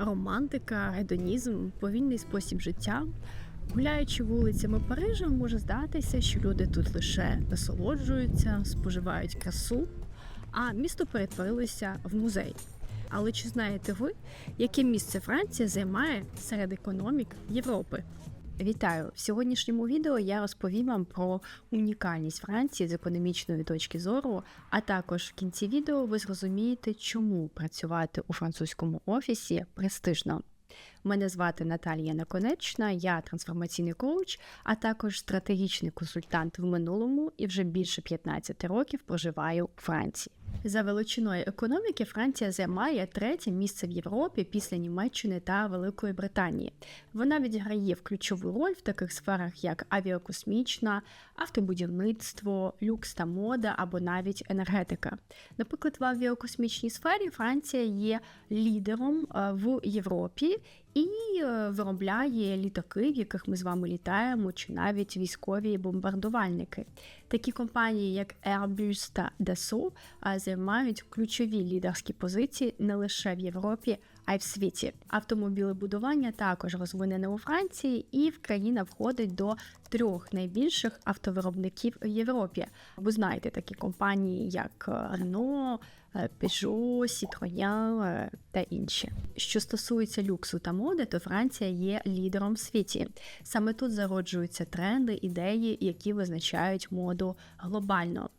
романтика, гедонізм, повільний спосіб життя. Гуляючи вулицями Парижа, може здатися, що люди тут лише насолоджуються, споживають красу, а місто перетворилося в музей. Але чи знаєте ви, яке місце Франція займає серед економік Європи? Вітаю! В сьогоднішньому відео я розповім вам про унікальність Франції з економічної точки зору, а також в кінці відео ви зрозумієте, чому працювати у французькому офісі престижно. Мене звати Наталія Наконечна, я трансформаційний коуч, а також стратегічний консультант в минулому і вже більше 15 років проживаю у Франції. За величиною економіки Франція займає третє місце в Європі після Німеччини та Великої Британії. Вона відіграє ключову роль в таких сферах, як авіакосмічна, автобудівництво, люкс та мода або навіть енергетика. Наприклад, в авіакосмічній сфері Франція є лідером е, в Європі і е, виробляє літаки, в яких ми з вами літаємо, чи навіть військові бомбардувальники. Такі компанії, як Airbus та Dassault, займають ключові лідерські позиції не лише в Європі, а й в світі. Автомобілебудування також розвинене у Франції, і в країна входить до трьох найбільших автовиробників в Європі. Ви знаєте такі компанії, як е, Renault, Peugeot, Citroën е, та інші. Що стосується люксу та моди, то Франція є лідером в світі. Саме тут зароджуються тренди, ідеї, які визначають моду глобально.